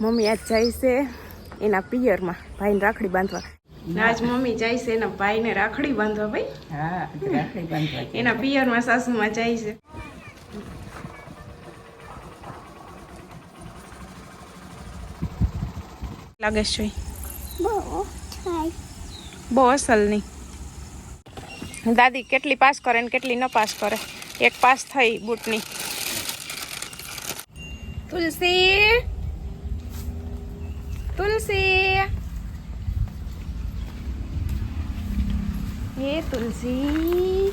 Mummy આજ જાય છે એના પિયરમાં ભાઈને રાખડી બાંધવા. ને. આજ મમ્મી જાય છે એના ભાઈને રાખડી બાંધવા ભાઈ. હા રાખડી બાંધવા. એના પિયરમાં સાસુમાં જાય છે. લાગે છે બહુ અસલ નહીં. દાદી કેટલી પાસ કરે ને કેટલી ન પાસ કરે? એક પાસ થઈ બૂટની. તુલસી તુલસી એ તુલસી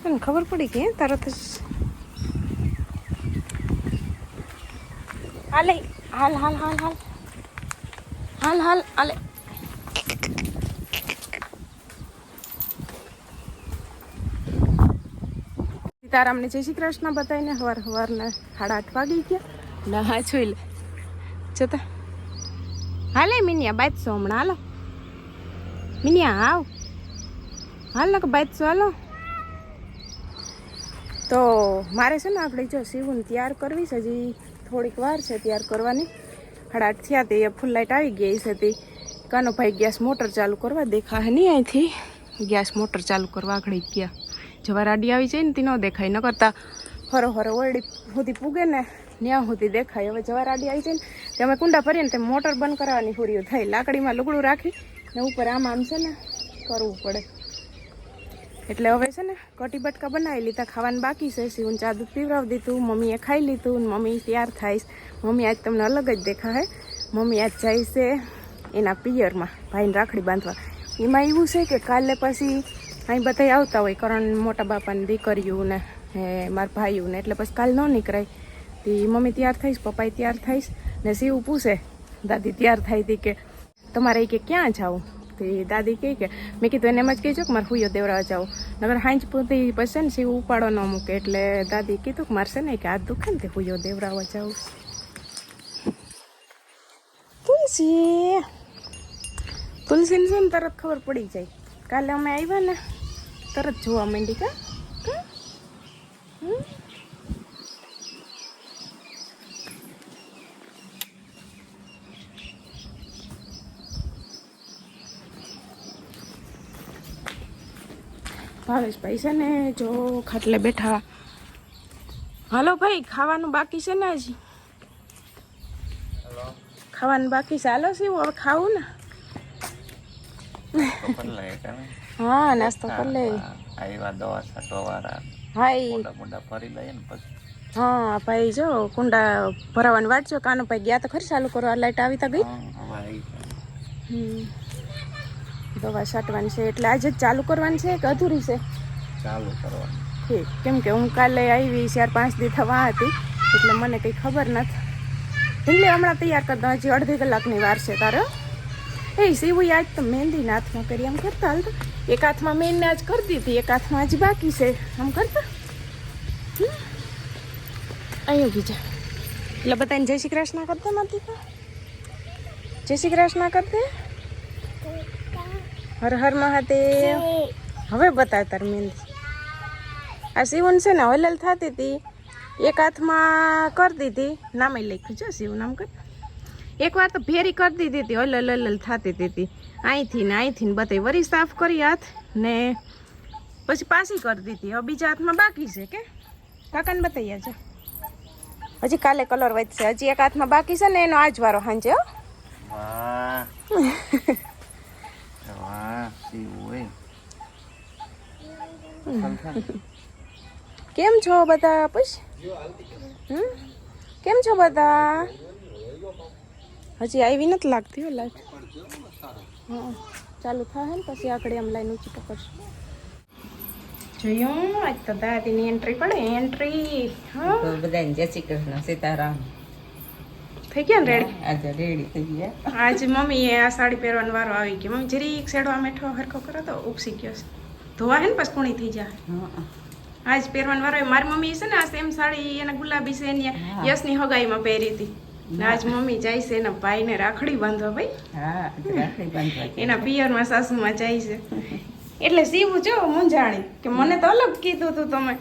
તને ખબર પડી કે તરત જ હાલે હાલ હાલ હાલ હાલ હાલ હાલ હાલે સીતારામને જય શ્રી કૃષ્ણ બતાવીને હવાર હવારના સાડા આઠ વાગી ગયા. ના, હા, જોઈ લે. જતા. હાલે મિનિયા બાજશો હમણાં હાલો. મિનિયા, આવ. હાલ ને બાજશો હાલો. તો મારે છે ને આપણે જો સીવું તૈયાર કરવી છે, હજી થોડીક વાર છે તૈયાર કરવાની. સાડા થયા તે ફૂલ લાઇટ આવી ગઈ છે તે. કાનો ભાઈ ગેસ મોટર ચાલુ કરવા દેખા નહીં અહીંથી. ગેસ મોટર ચાલુ કરવા આગળ ગયા. જવા રાડી આવી જાય ને તે દેખાય ન કરતા. હરો હરો ઓરડી સુધી પૂગે ને ત્યાં સુધી દેખાય. હવે જવા રાડી આવી જાય ને તે અમે કુંડા ભરીએ ને તે મોટર બંધ કરાવવાની હુરીઓ થાય લાકડીમાં લુગડું રાખી ને ઉપર આમ આમ છે ને કરવું પડે. એટલે હવે છે ને કટી બટકા બનાવી લીધા, ખાવાનું બાકી છે. સીવું ચા દૂધ પીવડાવી દીધું, મમ્મીએ ખાઈ લીધું મમ્મી તૈયાર થાય મમ્મી આજ તમને અલગ જ દેખાય મમ્મી આજ જાય છે એના પિયરમાં, ભાઈને રાખડી બાંધવા. એમાં એવું છે કે કાલે પછી અહીં બધા આવતા હોય, કરણ મોટા બાપાની દીકરીઓને હે મારા ભાઈઓને, એટલે પછી કાલ ન નીકળાય. તે મમ્મી તૈયાર થઈશ પપ્પાએ તૈયાર થઈશ, ને શિવ પૂછે, દાદી તૈયાર થાય હતી કે તમારે કે ક્યાં જાઓ તે દાદી કહે કે, મેં કીધું એને એમ જ કહેજો કે મારે હુયો દેવરા જાવ નગર હાંજ પૂરતી પછી ને શિવ ઉપાડો ન મૂકે, એટલે દાદી કીધું કે મારે છે ને કે હાથ દુખે ને તે હુયો દેવરાવા જાઉં. તુલસી. તુલસીને છે ને તરત ખબર પડી જાય? કાલે અમે આવ્યા ને તરત જોવા માંડી કા? ભાવેશભાઈ છે ને જો ખાટલે બેઠા. હાલો ભાઈ ખાવાનું બાકી છે ને હજી? ખાવાનું બાકી છે. હાલો શિવ હવે ખાવું ને? હા નાસ્તો કરી લે આવ્યા દવા છાંટવા વાળા હા મોટા મોટા ફરી લઈએ ને પછી. હા ભાઈ જો કુંડા ભરાવાની વાંચજો જો કાનો ભાઈ ગયા તો ખરી ચાલુ કરવા લાઈટ આવી તો ગઈ. દવા છાંટવાની છે એટલે આજે જ ચાલુ કરવાની છે કે અધૂરી છે? ચાલુ કરવાનું. ઠીક કેમ કે હું કાલે આવી ચાર પાંચ દી થવા હતી એટલે મને કંઈ ખબર નથી. ઢીંગલી હમણાં તૈયાર કરતા હજી અડધી કલાકની વાર છે તારે. એ સીવું આજ તો મહેંદીના હાથમાં કરી એમ કરતા હાલ તો. એક હાથમાં મેનને આજ કરી દીધી, એક હાથમાં હજી બાકી છે. આમ કરતા? અહીંયા બીજા એટલે બધાને જય શ્રી કૃષ્ણ કરતા નથી જય શ્રી કૃષ્ણ કરતે હર હર મહાદેવ. હવે બતા તાર મહેંદી આ શિવન છે ને હલલ થતી હતી. એક હાથમાં કરી દીધી. નામે લખ્યું છે શિવ નામ કર. એક વાર તો ભેરી કરી દીધી હતી, હલલ હલલ થતી હતી. અહીંથી ને અહીંથી ને બધી વરી સાફ કરી હાથ ને પછી પાછી કરી દીધી. હવે બીજા હાથમાં બાકી છે કે? કાકાને બતાવી છે હજી કાલે કલર વધશે. હજી એક હાથમાં બાકી છે ને એનો આજ વારો સાંજે હો. કેમ છો બધા? પૂછ કેમ છો બધા? હજી આવી નથી લાગતી હો લાઈટ. હા ચાલુ થાય ને પછી આકડે આમ લાઈન ઊંચી પકડશું. જોયું? આજ તો દાદીની એન્ટ્રી પડે એન્ટ્રી હા. તો બધાને જય શ્રી કૃષ્ણ સીતારામ. થઈ ગયા ને રેડી? આજે રેડી થઈ ગયા. આજે મમ્મીએ આ સાડી પહેરવાનો વારો આવી ગયો. મમ્મી જરીક સેડવા મેઠો હરખો કરો તો ઉપસી ગયો છે. ધોવા હે ને પછી કુણી થઈ જાય. આજ પહેરવાનો વારો મારી મમ્મી છે ને આ સેમ સાડી એને ગુલાબી છે એની. યશની હગાઈમાં પહેરી હતી. આજ મમ્મી જાય છે એના ભાઈને રાખડી બાંધવા ભાઈ. હા રાખડી બાંધવા. એના પિયરમાં સાસુમાં જાય છે. એટલે સીવું જો મૂંઝાણી કે મને તો અલગ કીધું તું તમે.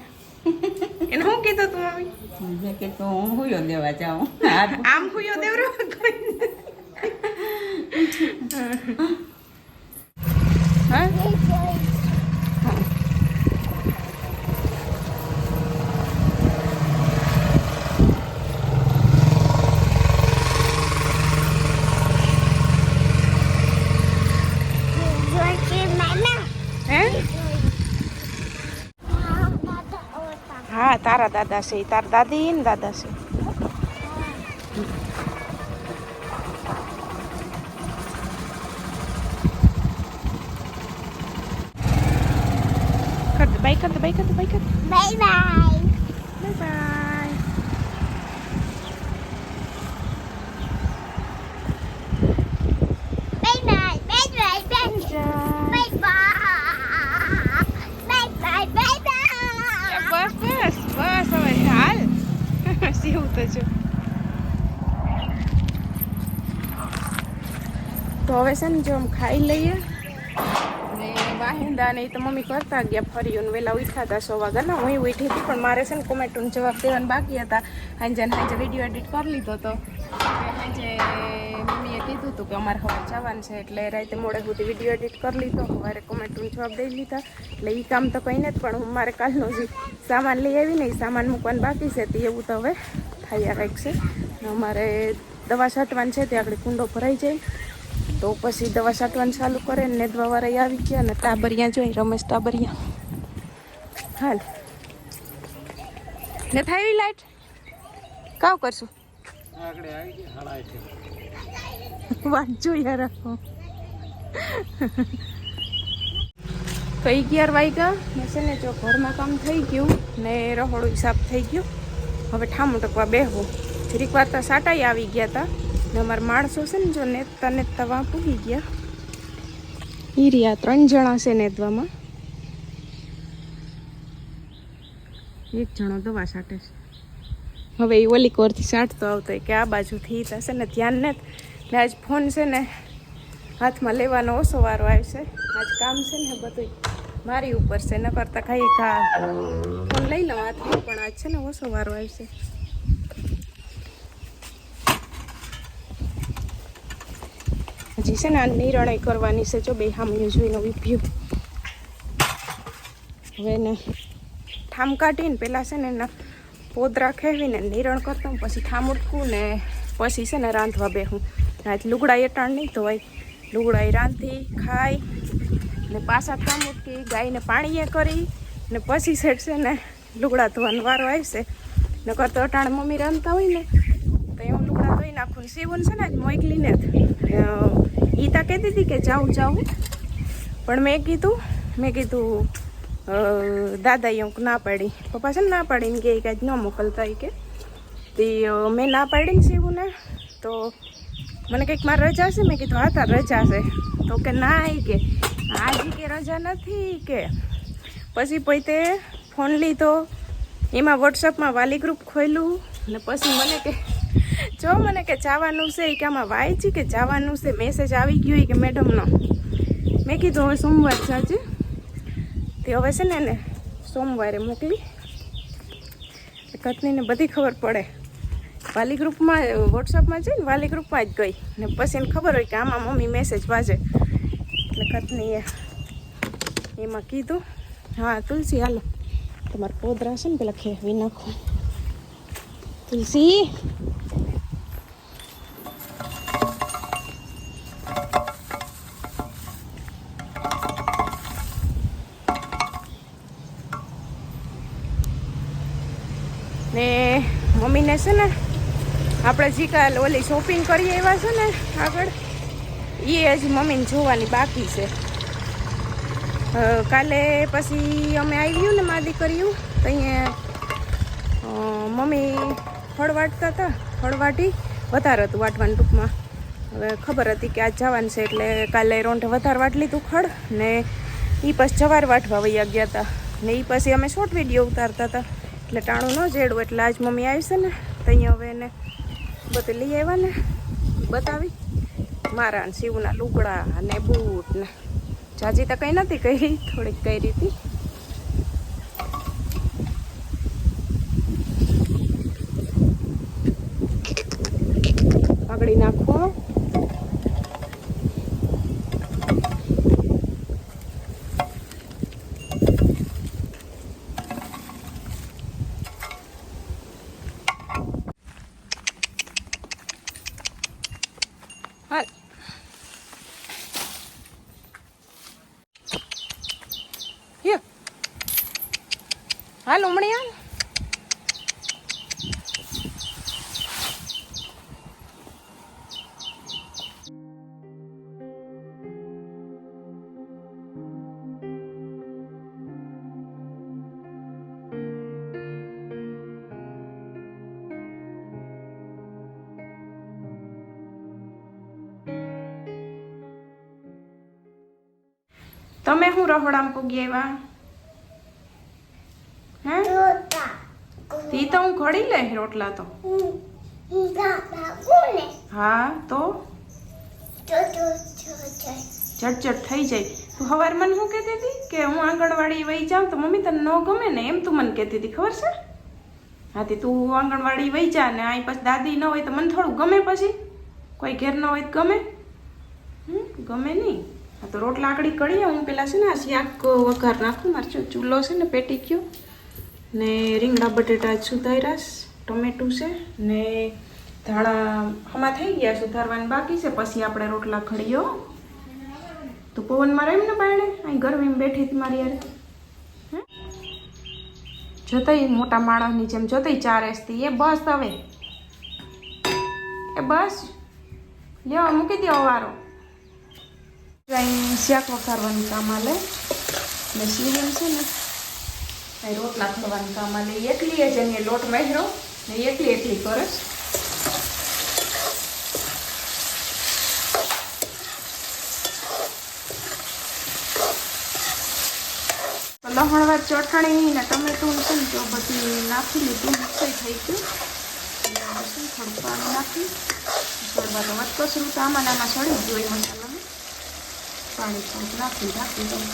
કીધું તું મમ્મી? મેં કીધું હું હુયો દેવા જાઉં? આમ હુયો દેવરો? હા? હે હા તારા દાદા છે તારા દાદી ને દાદા છે કર દે બાય કર દે બાય કર દે બાય કર Bye bye. Bye bye Bye bye. Bye bye. Bye bye. Bye bye. Bye bye. Bye bye. બસ બસ બસ હવે હાલ સીવું તો છું તો હવે ને જો આમ ખાઈ લઈએ. ને વાહિંદા ને તો મમ્મી કરતા ગયા ફરી ને વહેલા ઉઠ્યા હતા સો વાગ્યાના હું ઉઠી હતી, પણ મારે છે ને કોમેન્ટનો જવાબ દેવાના બાકી હતા. હાંજે હાંજે વીડિયો એડિટ કરી લીધો હતો હાંજે મમ્મીએ કીધું હતું કે અમારે હવે જવાનું છે, એટલે રાતે મોડે સુધી વીડિયો એડિટ કરી લીધો. સવારે કોમેન્ટનો જવાબ દઈ લીધા. એટલે એ કામ તો કંઈ નથી, પણ હું મારે કાલનો જે સામાન લઈ આવી ને એ સામાન મૂકવાનું બાકી છે, તે એવું તો હવે થયા કંઈક છે. અમારે દવા છાંટવાની છે તે આગળ કુંડો ભરાઈ જાય. તો પછી દવા છાંટવાનું ચાલુ કરે ને દવાવાળા આવી ગયા ને ટાબરિયા જોઈ રમેશ ટાબરિયા. હાલ. ને થાય લાઈટ? કાવ કરશું? વાત યાર તો અગિયાર વાગ્યા ને છે ને જો ઘરમાં કામ થઈ ગયું ને રહોડું સાફ થઈ ગયું. હવે ઠામું ટકવા બેહવું. જરીક વાર તો સાટાઈ આવી ગયા હતા અમારા માણસો છે ને જો નેતા નેતા વાં પૂગી ગયા. ઈ રહ્યા ત્રણ જણા છે નેતવામાં એક જણો દવા સાટે છે. હવે એ ઓલી કોરથી સાંટતો આવતો કે આ બાજુથી થશે ને ધ્યાન ને ને આજ ફોન છે ને હાથમાં લેવાનો ઓછો વારો આવશે. આજ કામ છે ને બધું મારી ઉપર છે. ન કરતા ખાઈ ખા ફોન લઈ લઉં હાથમાં, પણ આજ છે ને ઓછો વારો આવશે. હજી છે ને આ નિર્ણય કરવાની છે જો બે હામીઓ જોઈને ઉભ્યું હવે ને ઠામ કાઢીને પહેલાં છે ને એના પોદરા ખેવીને નિરણ કરતા હું પછી ઠામ ઉટકું ને પછી છે ને રાંધવા બેહું. આજ લુગડા એટાણ નહીં ધોવાય. લુગડા રાંધી, ખાઈ ને પાછા ઠામ ઉટકી ગાયને પાણીએ કરી ને પછી સેટ છે ને લુગડા ધોવાનો વારો આવશે. નકર તો અટાણ મમ્મી રાંધતા હોય ને, તો એ હું લુગડા ધોઈ નાખું સીવન છે ને મોકલીને ઈ તા કહેતી હતી કે જાઉં જાઉં. પણ મેં કીધું મેં કીધું દાદા હું ના પાડી. પપ્પા છે ને ના પાડીને કે કાંઈ ન મોકલતા કે. તે મેં ના પાડીને સીવું ને તો મને કંઈક મારે રજા છે? મેં કીધું, હા, તાર રજા છે. તો કે ના આવી કે, આજે કે રજા નથી કે. પછી પોતે ફોન લીધો. એમાં વોટ્સઅપમાં વાલી ગ્રુપ ખોલ્યું ને પછી મને કે જો મને કે જવાનું છે એ કે આમાં વાંચી કે જવાનું છે મેસેજ આવી ગયો કે મેડમનો. મેં કીધું હવે સોમવાર સાંજે તે હવે છે ને એને સોમવારે મોકલી. કથનીને બધી ખબર પડે. વાલી ગ્રુપમાં વોટ્સઅપમાં છે ને વાલી ગ્રુપમાં જ ગઈ. ને પછી એને ખબર હોય કે આમાં મમ્મી મેસેજ વાંચે. એટલે કથનીએ એમાં કીધું, હા, તુલસી, હાલો. તમારા પોદરા છે ને, પેલા ખેવી નાખો. તુલસી ને મમ્મીને છે ને આપણે જે કાલ ઓલી શોપિંગ કરીએ એવા છે ને આગળ એ હજી મમ્મીને જોવાની બાકી છે. કાલે પછી અમે આવ્યું ને માદી કર્યું તો અહીંયા મમ્મી ફળ વાટતા હતા, ફળ વાટી, વધારે હતું વાટવાનું ટૂંકમાં. હવે ખબર હતી કે આજ જવાનું છે એટલે કાલે રોંઢે વધારે વાટ લીધું ખડ ને એ પછી જવાર વાટવા વૈયા ગયા હતા ને એ પછી અમે શોર્ટ વીડિયો ઉતારતા હતા. એટલે ટાણું ન જેડવું, એટલે આજ મમ્મી આવી ને, તો અહીંયા હવે એને બધું લઈ આવ્યા ને, બતાવી. મારા ને શિવના લુગડા અને બૂટ ને. જાજી તો કંઈ નથી કરી, થોડીક કરી હતી. તમે શું રહોડામાં પૂગી આવ્યા? હે. તી તો હું ઘડી લે રોટલા તો. હા, તો. ઝટઝટ થઈ જાય. તું હવાર મને શું કહેતી હતી? કે હું આંગણવાડી વહી જાઉં તો મમ્મી તને ન ગમે ને એમ તું મને કહેતી હતી, ખબર છે? હા તે તું આંગણવાડી વહી જા ને અહીં પછી દાદી ન હોય તો મને થોડું ગમે પછી? કોઈ ઘેર ન હોય તો ગમે? ગમે નહીં. હા તો રોટલા આકડી કરીએ હું પહેલાં છે ને આ શાક વઘાર નાખું, મારે ચૂલો છે ને પેટી ગયો. ને રીંગણા બટેટા સુધાર્યાસ ટમેટું છે, ને ધાણા હમા થઈ ગયા, સુધારવાની બાકી છે, પછી આપણે રોટલા ખડીયો તો પવનમાં રેમ ને બાયણે અહીં ગરમીમાં બેઠી હતી મારી યાર. જોતઈ મોટા માણસની જેમ જોતઈ ચાર એસતી એ બસ હવે. એ બસ. લ્યો, મૂકી દો વારો અહીં શાક વઘારવાનું કામ આલે ને સીવન છે ને અહીં રોટલા ખડવાનું કામ આલે એકલી જ એને લોટ મહેરો ને એકલી એકલી કરે લહણવાર ચટણી ને ટમેટું છે ને તો બધી નાખી લીધું મિક્સઈ થઈ ગયું અને થોડું પાણી નાખી છોડવાનું મત કસરું તો આમાં ને આમાં સળી ગયું એ મસાલામાં પાણી થોડુંક નાખી રાખી દઉં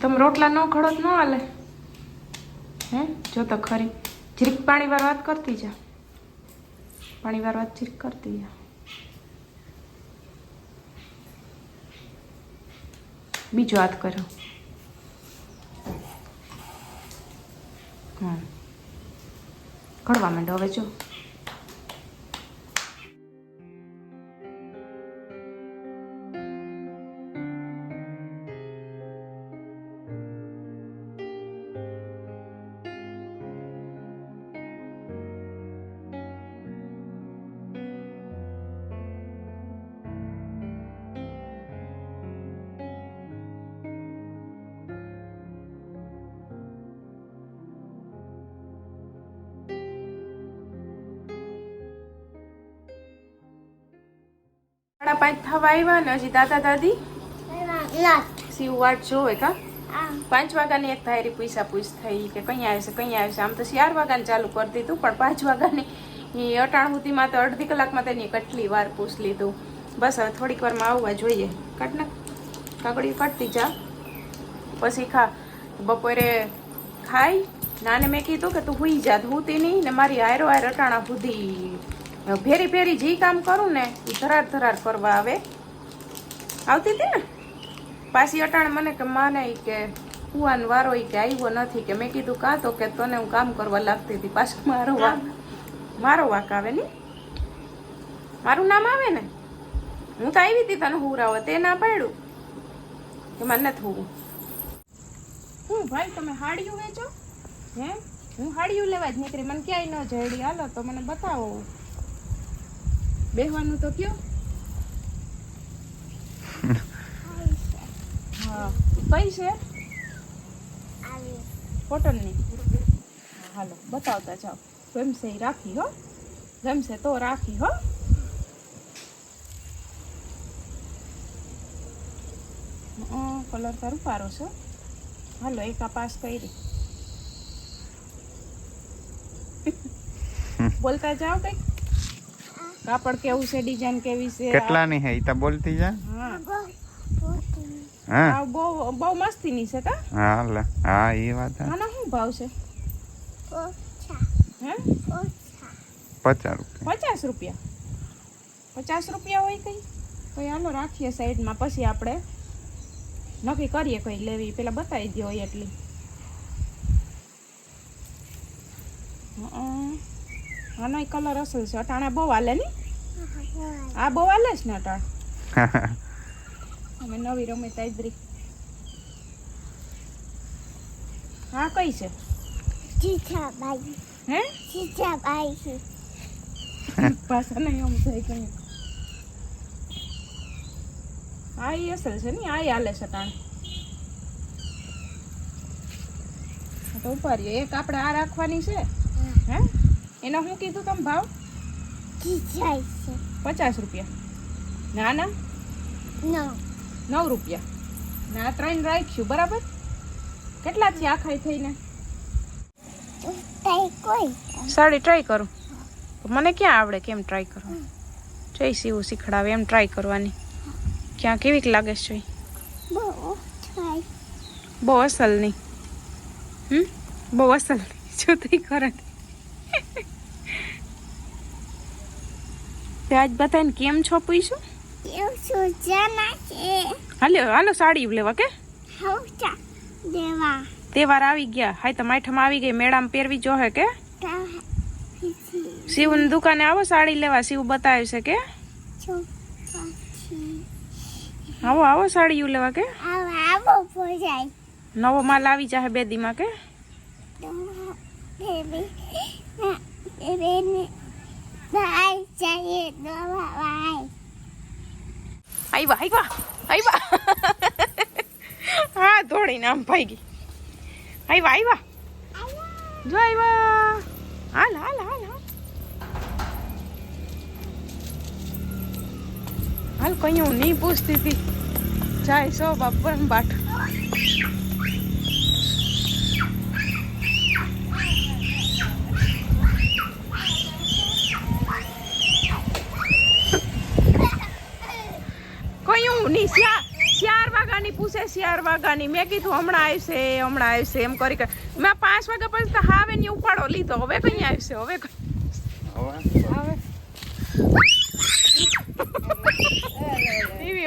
તમે રોટલા ન ખડો ન હાલે? હે? જો તો ખરી. જીરીક પાણી વાર વાત કરતી જા. પાણી વાર વાત જીરીક કરતી જા. બીજો હાથ કરો. હા ઘડવા માંડો હવે જો. સાડા પાંચ થવા આવ્યા ને હજી દાદા દાદી. શિવ વાટ જોવે કા. પાંચ વાગ્યાની એક થાયરી પૈસા પૂછ થઈ કે કઈ આવશે કઈ આવશે આમ તો ચાર વાગ્યાને ચાલુ કરી દીધું પણ પાંચ વાગ્યાની એ અટાણ સુધીમાં તો અડધી કલાકમાં તેની કેટલી વાર પૂછ લીધું. બસ હવે થોડીક વારમાં આવવા જોઈએ. કટને કાકડી કાઢતી જા. પછી ખા. બપોરે ખાઈ. નાને મેં કીધું કે તું હુઈ જા. હુતી નહીં ને મારી આયરો આયર અટાણા સુધી ફેરી ફેરી જે કામ કરું ને એ ધરાર ધરાર કરવા આવે. આવતી હતી ને? પાછી અટાણ મને કે માને કે કુવાનો વારો કે આવ્યો નથી કે મેં કીધું કાં તો કે તને હું કામ કરવા લાગતી હતી પાછું મારો વાક મારો વાક આવે ને? મારું નામ આવે ને? હું તો આવી હતી તને હુરાવો તે ના પાડ્યું. કે મને નથી હોવું. હું ભાઈ તમે હાડિયું વેચો? હે? હું હાડિયું લેવા જ નીકળી મને ક્યાંય ન જડી હાલો તો મને બતાવો. બેહવાનું તો કયો? હા કઈ છે? કોટનની હાલો બતાવતા જાઓ. ગમશે ઈ રાખી હો. ગમશે તો રાખી હો. કલર તારું પારો છો. હાલો એક આ પાસ કરી. બોલતા જાઓ કંઈક? કાપડ કેવું છે ડિઝાઇન કેવી છે? કેટલાની હે ઈ તો બોલતી જા. હા. બહુ બહુ મસ્તી ની છે કા? હા લે. હા એ વાત હે. આનો શું ભાવ છે? હે? પચાસ રૂપિયા. પચાસ રૂપિયા? પચાસ રૂપિયા હોય કઈ? કઈ હાલો રાખીએ સાઈડમાં. પછી આપણે નક્કી કરીએ કઈ લેવી. પેલા બતાવી દો એટલી. હં. આનો કલર અસલ છે. અટાણા બહુ હાલે ને આ બહુ હાલે છે ને અટાણ? અમે નવી રમે તાઈદરી હા કઈ છે? જીજાબાઈ. હે? જીજાબાઈ. છે ભાષા નહીં આમ થઈ કઈ. આ ઈ અસલ છે ને આ હાલે છે તાણ તો ઉપાડીએ એક આપણે આ રાખવાની છે. હે? એનો શું કીધું તમે ભાવ? પચાસ રૂપિયા. ના ના નવ. રૂપિયા. ના ત્રણ રાખશું બરાબર? કેટલા છે આખાઈ થઈને? સાડી ટ્રાય કરું. મને ક્યાં આવડે કેમ ટ્રાય કરું જઈ સીવું શીખડાવે એમ ટ્રાય કરવાની. ક્યાં કેવીક લાગે છે બહુ અસલ નહીં. હમ? બહુ અસલ નહીં. છોતરી કરે તે આજ બધાને કેમ છો પૂછ્યું એવું સુજાના છે? હાલો હાલો સાડી લેવા કે? તહેવાર આવી ગયા. હાય તો માઠામાં આવી ગઈ. મેળામાં પહેરવી જોહે કે? શિવની દુકાને આવો સાડી લેવા. શિવ બતાવે છે કે? આવો આવો સાડીઓ લેવા કે? નવો માલ આવી જાહે બે દીમાં કે ભાઈ જઈએ દવા ભાઈ આવ્યા આવ્યા આવ્યા હા દોડીને આમ ભાઈ ગઈ આવ્યા આવ્યા જો આવ્યા હાલ હાલ હાલ હાલ. હાલ, કઈ હું નહીં પૂછતી હતી. જાય સો બાપુ એમ બાટ કયું નહીં ચાર વાગ્યાની પૂછે ચાર વાગ્યાની મેં કીધું હમણાં આવશે હમણાં આવશે એમ કરી મેં પાંચ વાગ્યા પછી તો હાવે ની ઉપાડો લીધો. હવે કઈ આવશે હવે કઈ એવી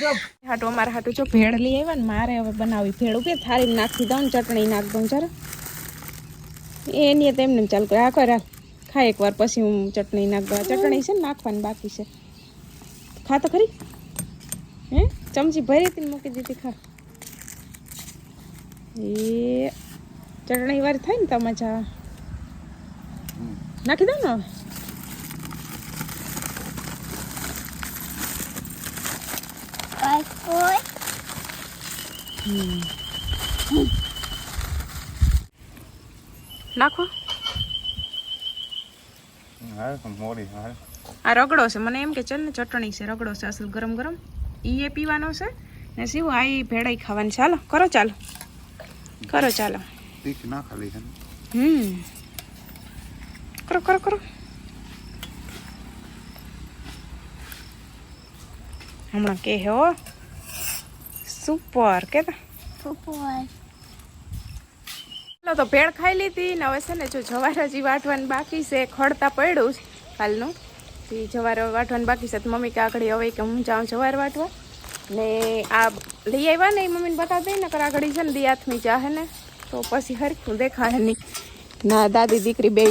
જો. હાટું અમારા હાટું જો ભેળ લઈ આવ્યા ને મારે હવે બનાવી ભેળ ઉપર થાળી નાખી દઉં ચટણી નાખ દઉં જરા. એની તેમને ચાલુ કરે. આ કર હાલ. ખા એકવાર પછી હું ચટણી નાખવા ચટણી છે ને નાખવાની બાકી છે. ખા તો ખરી. હે? ચમચી ભરી હતી મૂકી દીધી ખા. એ ચટણી વાર થાય ને તમે ચા નાખી દો ને નાખો. આ રગડો છે. મને એમ કે ચાલ ને ચટણી છે. રગડો છે અસલ ગરમ ગરમ. ઈ એ પીવાનો છે. ને શું આ ભેળાઈ ખાવાની. ચાલો કરો ચાલો. કરો ચાલો. ના ખાલી છે હમ. કરો કરો કરો. હમણાં કે હો સુપર કે ચાલો તો ભેળ ખાઈ લીધી ને હવે છે ને જો જવાર હજી વાટવાનું બાકી છે ખડતા પડ્યું છે કાલનું. તે જવાર વાટવાનું બાકી છે તો મમ્મી કે આગળ હવે કે હું જાઉં જવાર વાટવા. ને આ લઈ આવ્યા ને એ મમ્મીને બતાવી દઈ ને કર આગળ છે ને દી હાથમી ચાહે ને, તો પછી હરખું દેખાય નહીં. ના, દાદી દીકરી બે.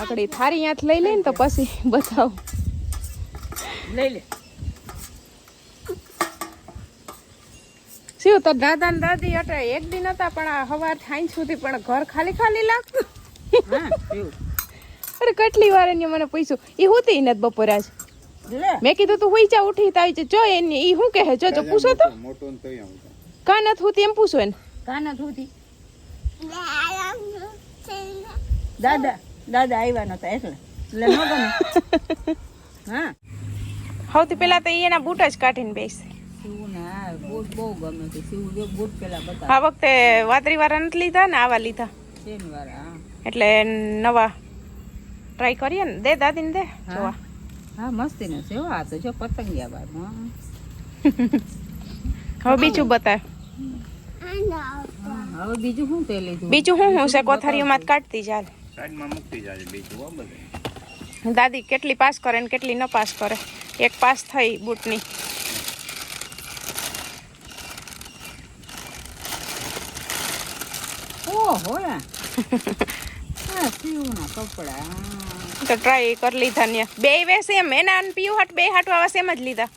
આગળ થારી હાથ લઈ લઈને તો પછી બતાવું. લઈ લે. શું તો દાદા ને દાદી એટલે એક દિન હતા પણ આ સવાર થાય સુધી પણ ઘર ખાલી ખાલી લાગતું. અરે કેટલી વાર એને મને પૂછ્યું એ હોતી નથી બપોરે આજ? મેં કીધું તું હુઈ જા ઉઠી તાવી છે. જો એની ઈ શું કહે? જો જો પૂછો તો. કા નથી હોતી એમ પૂછો એને. કાના નથી દાદા દાદા દાદા આવ્યા નતા એટલે. એટલે હા. સૌથી પહેલા તો એના બૂટ જ કાઢીને બેસે. ને આ વખતે વાદળી વાળા નથી લીધા ને આવા લીધા? એટલે નવા ટ્રાય કરીએ ને. દે દાદીને દે જોવા. હા મસ્તી ને છે આ તો. જો પતંગિયા બાદ હવે બીજું બતાવ હવે બીજું શું તે લીધું? બીજું શું હું છે? કોથારીઓમાં કાઢતી ચાલ સાઈડમાં મૂકતી જાય બીજું બધે. દાદી કેટલી પાસ કરે ને કેટલી ન પાસ કરે. એક પાસ થઈ બૂટની ઓહો હે હા સીવના કપડા તો ટ્રાય કરી લીધા ને. બે વે સેમ એના અને પીયું હાટ બે હાટ વાળા સેમ જ લીધા.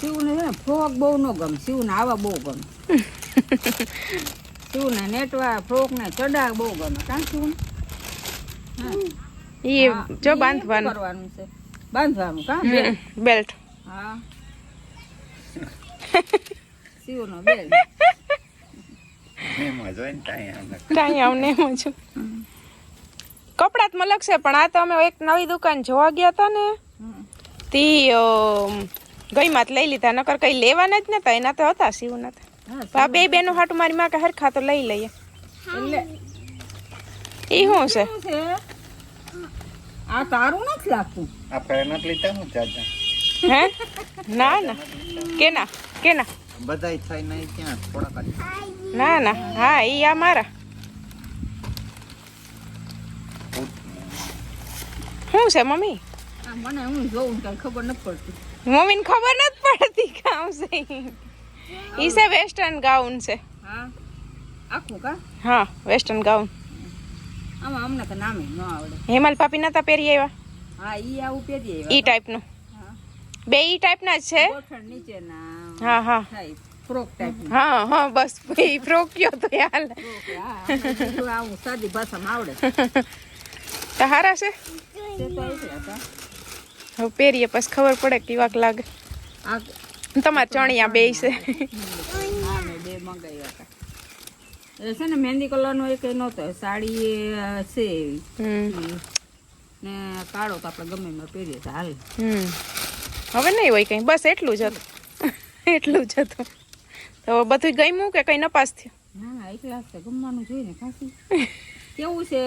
શિવને છે ને ફ્રોક બહુ ન ગમે. શિવને આવા બહુ ગમે. શિવને નેટવા ફ્રોક ને ચડા બહુ ગમે. કાં શિવને? હા, જો બાંધવાનું. કરવાનું છે. બાંધવાનું કાં? બેલ્ટ. હા. શિવનો બેલ એમાં જોઈને કાંઈ આવું ને એમ જ કપડાં તો લગશે પણ આ તો અમે એક નવી દુકાન જોવા ગયા હતા ને તી ગઈ માં લઈ લીધા નકર કઈ લેવાના જ નતા એના તો હતા સીવ નતા. બે બેનો હાટું મારી માં કે હરખા તો લઈ લઈએ. એટલે એ શું છે? આ તારું નથી લાગતું? આપણે નથી લીધા હું ચાચા હે? ના ના. કેના? કેના? બધાય થાય નહીં ક્યાં થોડા જ. ના ના. હા એ આ મારા શું છે મમ્મી? મને હું જોઉં ને ખબર નથી પડતી. મમ્મીને ખબર નથી પડતી કામ છે. ઈ. ઈ છે વેસ્ટર્ન ગાઉન છે. હા? આખું કા? હા વેસ્ટર્ન ગાઉન. આમાં અમને તો નામે ન આવડે. હેમલ પાપી નતા પહેરી આવ્યા? હા ઈ આવું પહેરી ઈ આવ્યા ટાઈપનું હા. બે ઈ ટાઈપના જ છે. નીચેના હા હા. ફ્રોક ટાઈપ હા હા બસ ભાઈ ફ્રોક કયો તો યાર આ હા અમને બીજું આવું સાદી ભાષામાં આવડે. તો હારા છે? હવે પહેરીએ પછી ખબર પડે કેવાક લાગે. આ તમારા ચણિયા બે છે. બે મંગાવ્યા હતા. એ છે ને મહેંદી કલરનો એક નહોતો સાડી છે એવી. ને કાળો તો આપણે ગમે એમાં પહેરીએ તો હાલ. હવે નહીં હોય કઈ બસ એટલું જ હતું. એટલું જ હતું. તો બધું ગમ્યું કે કઈ નપાસ થયું? ના ના એકલા છે ગમવાનું જોઈએ ને ખાસી કેવું છે?